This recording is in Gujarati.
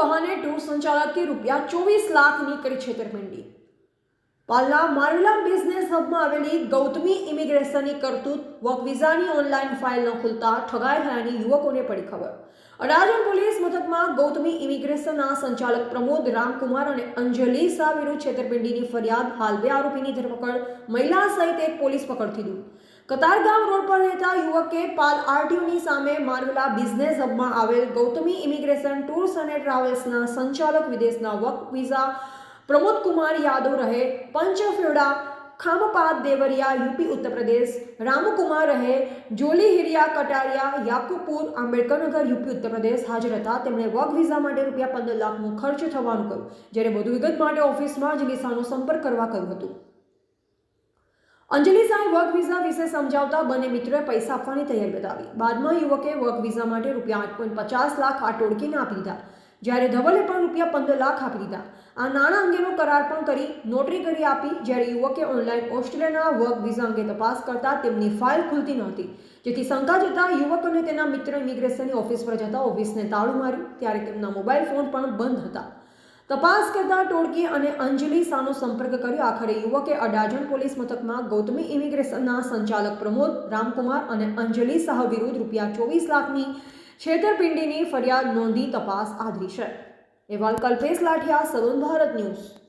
બહાને ટૂર સંચાલકે રૂપિયા ચોવીસ લાખની કરી છેતરપિંડી પાલના મારુલામ બિઝનેસ હબમાં આવેલી ગૌતમી ઇમિગ્રેશનની કરતૂત વર્ક વિઝાની ઓનલાઈન ફાઇલ ન ખુલતા ઠગાઈ થયાની યુવકોને પડી ખબર. અડાજણ પોલીસ મથકમાં ગૌતમી ઇમિગ્રેશનના સંચાલક પ્રમોદ રામકુમાર અને અંજલિ શાહ વિરુદ્ધ છેતરપિંડીની ફરિયાદ, હાલ બે આરોપીની ધરપકડ, મહિલા સહિત એક પોલીસ પકડથી દૂર. કતારગામ રોડ પર રહેતા યુવકે પાલ આરટીઓની સામે મારવેલા બિઝનેસ હબમાં આવેલ ગૌતમી ઇમિગ્રેશન ટૂર્સ અને ટ્રાવેલ્સના સંચાલક વિદેશના વર્ક વિઝા પ્રમોદ કુમાર યાદવ રહે પંચફેડા ખામપાદ દેવરિયા, યુપી ઉત્તર પ્રદેશ રામકુમાર રહે જોલી હિરિયા કટારિયા, યાકુપુર, આંબેડકરનગર, યુપી ઉત્તર પ્રદેશ હાજર હતા. તેમણે વર્ક વિઝા માટે રૂપિયા પંદર લાખનો ખર્ચ થવાનું કહ્યું, જ્યારે વધુ વિગત માટે ઓફિસમાં જ નિશાનો સંપર્ક કરવા કહ્યું હતું. અંજલિ સાહેબ વર્ક વિઝા વિશે સમજાવતા બંને મિત્રોએ પૈસા આપવાની તૈયારી બતાવી. બાદમાં યુવકે વર્ક વિઝા માટે રૂપિયા આઠ પોઈન્ટ પચાસ લાખ આ ટોળકીને આપી દીધા. જ્યારે ધવલે પણ રૂપિયા પંદર લાખ આપી દીધા. આ નાણાં અંગેનો કરાર પણ કરી નોટરી કરી આપી. જ્યારે યુવકે ઓનલાઈન ઓસ્ટ્રેલિયાના વર્ક વિઝા અંગે તપાસ કરતા તેમની ફાઇલ ખુલતી નહોતી. જેથી શંકા જતા યુવક અને તેના મિત્ર ઇમિગ્રેશનની ઓફિસ પર જતા ઓફિસને તાળું માર્યું. ત્યારે તેમના મોબાઈલ ફોન પણ બંધ હતા. તપાસ કરતા ટોળકી અને અંજલિ સાનો સંપર્ક કર્યો. આખરે યુવકે અડાજણ પોલીસ મથકમાં ગૌતમી ઇમિગ્રેશનના સંચાલક પ્રમોદ રામકુમાર અને અંજલિ શાહ વિરુદ્ધ રૂપિયા ચોવીસ લાખની છેતરપિંડીની ફરિયાદ નોંધી તપાસ આદરી છે. અહેવાલ કલ્પેશ લાઠિયા સદન ભારત ન્યૂઝ.